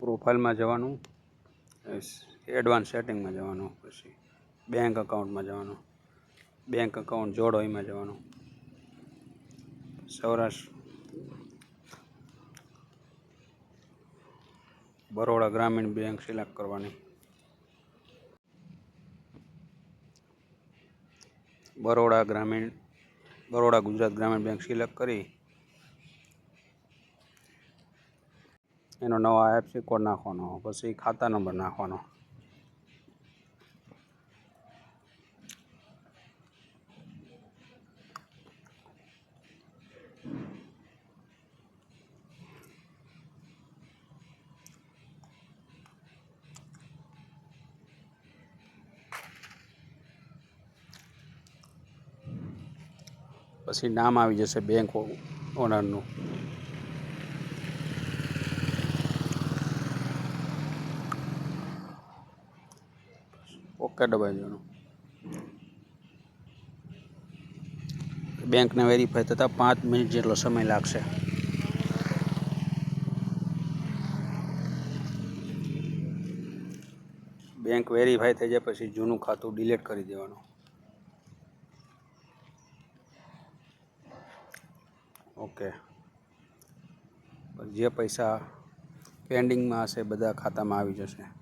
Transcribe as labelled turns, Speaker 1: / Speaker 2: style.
Speaker 1: પ્રોફાઇલમાં જવાનું એડવાન્સ સેટિંગમાં જવાનું, પછી બેંક અકાઉન્ટમાં જવાનું, બેંક અકાઉન્ટ જોડો એમાં જવાનું, સૌરાષ્ટ્ર, બરોડા ગ્રામીણ બેંક સિલેક્ટ કરવાની, બરોડા ગ્રામીણ, બરોડા ગુજરાત ગ્રામીણ બેંક સિલેક્ટ કરી એનો નવો આઈએફસી કોડ નાખવાનો. પછી ખાતા નંબર નાખવાનો. પછી નામ આવી જશે બેંક ઓનરનું ઓકે દબાવી દેવાનું. બેંકને વેરીફાઈ થતાં પાંચ મિનિટ જેટલો સમય લાગશે. બેંક વેરીફાઈ થઈ જાય પછી જૂનું ખાતું ડિલીટ કરી દેવાનું. ઓકે. જે પૈસા પેન્ડિંગમાં હશે બધા ખાતામાં આવી જશે.